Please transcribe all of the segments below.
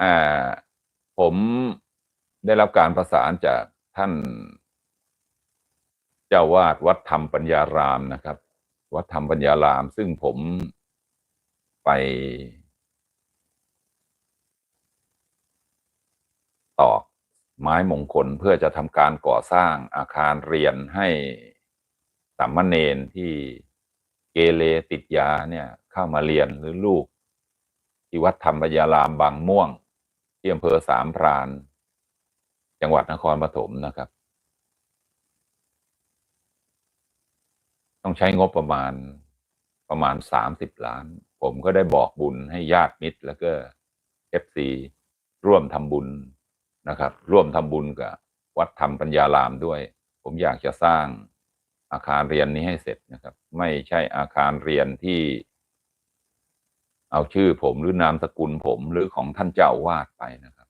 อ่าผมได้รับการประสานจากท่าน เจ้าวาดวัดธรรมปัญญารามนะครับ วัดธรรมปัญญาราม ซึ่งผมไปตอกไม้มงคลเพื่อจะทำการก่อสร้างอาคารเรียนให้สามเณรที่เกเรติดยาเนี่ยเข้ามาเรียนหรือลูก ที่วัดธรรมปัญญารามบางม่วง ที่อำเภอสามพราน จังหวัดนครปฐมนะครับ ต้องใช้งบประมาณประมาณสามสิบล้าน ผมก็ได้บอกบุญให้ญาติมิตร แล้วก็เอฟซีร่วมทำบุญนะครับ ร่วมทำบุญกับวัดธรรมปัญญารามด้วย ผมอยากจะสร้างอาคารเรียนนี้ให้เสร็จนะครับ ไม่ใช่อาคารเรียนที่ เอาชื่อผมหรือนามสกุลผมหรือของท่านเจ้าวาดไปนะครับ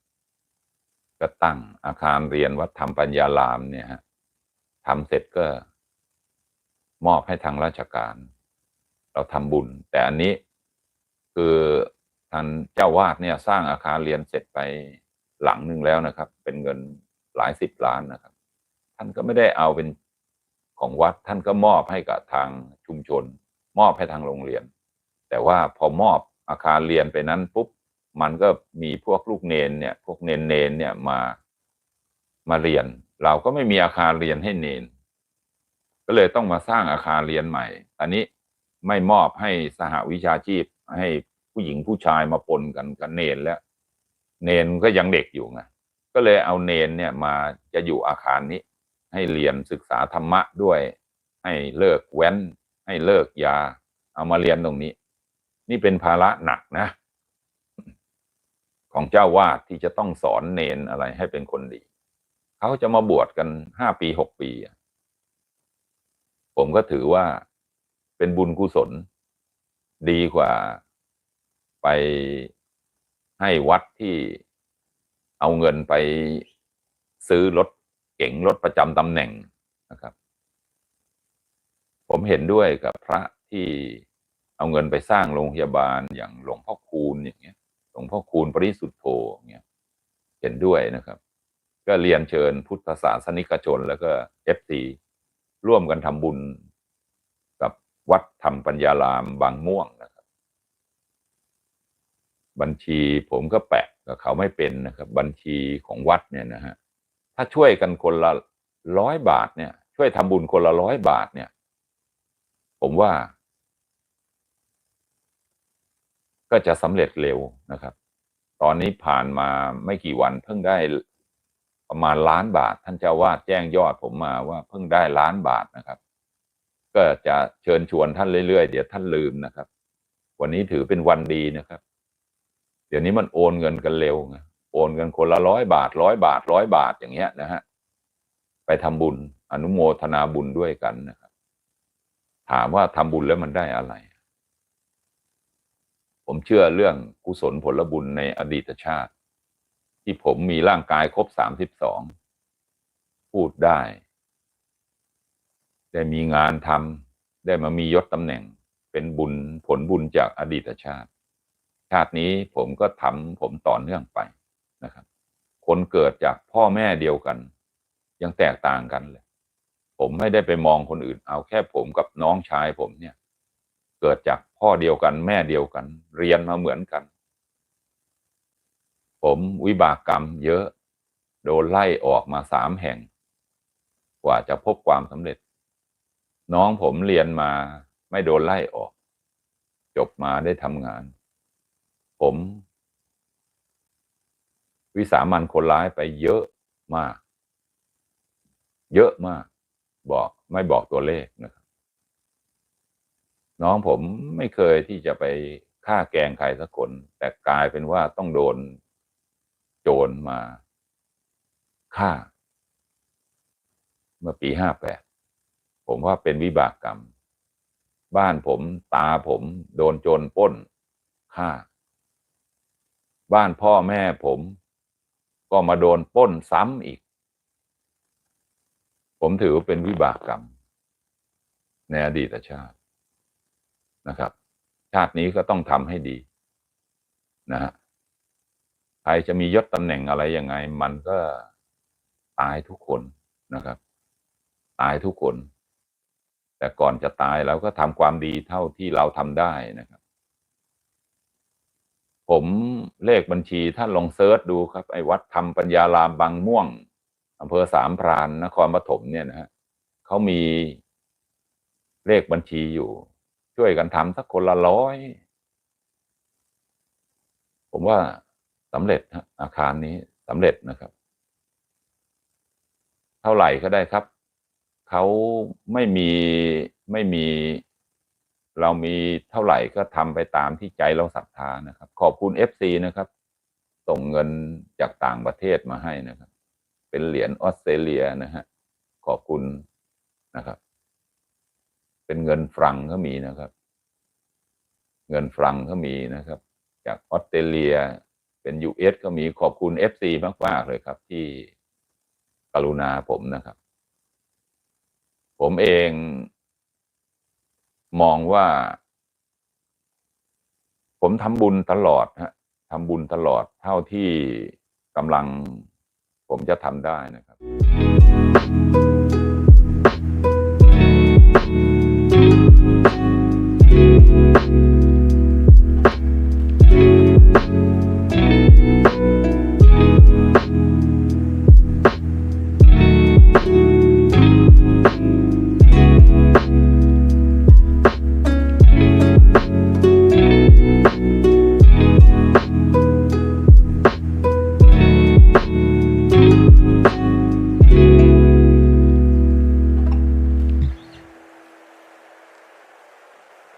ก็ตั้งอาคารเรียนวัดธรรมปัญญารามเนี่ยฮะทำเสร็จก็ มอบให้ทางราชการ เราทำบุญ แต่อันนี้คือท่านเจ้าวาดเนี่ย สร้างอาคารเรียนเสร็จไปหลังหนึ่งแล้วนะครับ เป็นเงินหลายสิบล้านนะครับ ท่านก็ไม่ได้เอาเป็นของวัดท่านก็มอบให้กับทางชุมชน มอบให้ทางโรงเรียน แต่ว่าพอมอบ อาคารเรียนไปนั้นปุ๊บมันก็มีพวกลูกเนนเนี่ย พวกเนนเนนเนี่ยมามาเรียน เราก็ไม่มีอาคารเรียนให้เนน ก็เลยต้องมาสร้างอาคารเรียนใหม่ อันนี้ไม่มอบให้สหวิชาชีพให้ผู้หญิงผู้ชายมาปนกันกับเนนแล้ว เนนก็ยังเด็กอยู่ไงก็เลยเอาเนนเนี่ยมาจะอยู่อาคารนี้ ให้เรียนศึกษาธรรมะด้วย ให้เลิกแว้น ให้เลิกยา เอามาเรียนตรงนี้ นี่เป็นภาระหนักนะ ของเจ้าวาดที่จะต้องสอนเนนอะไรให้เป็นคนดี เขาจะมาบวชกันห้าปีหกปี ผมก็ถือว่าเป็นบุญกุศล ดีกว่าไปให้วัดที่เอาเงินไปซื้อรถเก๋งรถประจำตำแหน่งนะครับ ผมเห็นด้วยกับพระที่ เอาเงินไปสร้างโรงพยาบาลอย่างหลวงพ่อคูณอย่างเงี้ย หลวงพ่อคูณปริสุทธโธอย่างเงี้ย เห็นด้วยนะครับ ก็เรียนเชิญพุทธศาสนิกชน แล้วก็เอฟซีร่วมกันทำบุญกับวัดธรรมปัญญารามบางม่วงนะครับ บัญชีผมก็แปะกับเขาไม่เป็นนะครับ บัญชีของวัดเนี่ยนะฮะถ้าช่วยกันคนละร้อยบาทเนี่ย ช่วยทำบุญคนละร้อยบาทเนี่ย ผมว่า ก็จะสำเร็จเร็วนะครับ ตอนนี้ผ่านมาไม่กี่วันเพิ่งได้ประมาณล้านบาท ท่านเจ้าวาดแจ้งยอดผมมาว่าเพิ่งได้ล้านบาทนะครับ ก็จะเชิญชวนท่านเรื่อยๆ เดี๋ยวท่านลืมนะครับ วันนี้ถือเป็นวันดีนะครับ เดี๋ยวนี้มันโอนเงินกันเร็วไงโอนเงินคนละร้อยบาทร้อยบาทร้อยบาทอย่างเงี้ยนะฮะไปทำบุญอนุโมทนาบุญด้วยกันนะครับ ถามว่าทำบุญแล้วมันได้อะไร ผมเชื่อเรื่องกุศลผลบุญในอดีตชาติ ที่ผมมีร่างกายครบสามสิบสองพูดได้ ได้มีงานทำได้มามียศตำแหน่งเป็นบุญผลบุญจากอดีตชาติ ชาตินี้ผมก็ทำผมต่อเนื่องไปนะครับ คนเกิดจากพ่อแม่เดียวกัน ยังแตกต่างกันเลย ผมไม่ได้ไปมองคนอื่น เอาแค่ผมกับน้องชายผมเนี่ย เกิดจากพ่อเดียวกันแม่เดียวกัน เรียนมาเหมือนกัน ผมวิบากกรรมเยอะ โดนไล่ออกมาสามแห่ง กว่าจะพบความสำเร็จ น้องผมเรียนมาไม่โดนไล่ออก จบมาได้ทำงาน ผม วิสามันคนร้ายไปเยอะมาก เยอะมาก บอกไม่บอกตัวเลขนะครับ น้องผมไม่เคยที่จะไปฆ่าแกงใครสักคน แต่กลายเป็นว่าต้องโดนโจรมาฆ่า เมื่อปีห้าแปดผมว่าเป็นวิบากกรรม บ้านผมตาผมโดนโจรป้นฆ่า บ้านพ่อแม่ผม ก็มาโดนป้นซ้ำอีก ผมถือว่าเป็นวิบากกรรม ในอดีตชาติ นะครับ ชาตินี้ก็ต้องทำให้ดีนะฮะใครจะมียศตำแหน่งอะไรยังไง มันก็ตายทุกคนนะครับ ตายทุกคน แต่ก่อนจะตายเราก็ทำความดีเท่าที่เราทำได้นะครับ ผมเลขบัญชีท่านลองเซิร์ชดูครับ ไอ้วัดธรรมปัญญารามบางม่วงอำเภอสามพรานนครปฐมเนี่ยนะฮะเขามีเลขบัญชีอยู่ ช่วยกันทำสักคนละร้อย ผมว่าสำเร็จฮะอาคารนี้สำเร็จนะครับ เท่าไหร่ก็ได้ครับ เขาไม่มีไม่มี เรามีเท่าไหร่ก็ทำไปตามที่ใจเราศรัทธานะครับ ขอบคุณเอฟซีนะครับ ส่งเงินจากต่างประเทศมาให้นะครับ เป็นเหรียญออสเตรเลียนะฮะขอบคุณนะครับ เป็นเงินฟรังก็มีนะครับ เงินฟรังก็มีนะครับ จากออสเตรเลียเป็นยูเอสก็มีขอบคุณเอฟซีมาก ๆ เลยครับ ที่กรุณาผมนะครับ ผมเองมองว่า ผมทำบุญตลอดฮะทำบุญตลอดเท่าที่กำลังผมจะทำได้นะครับ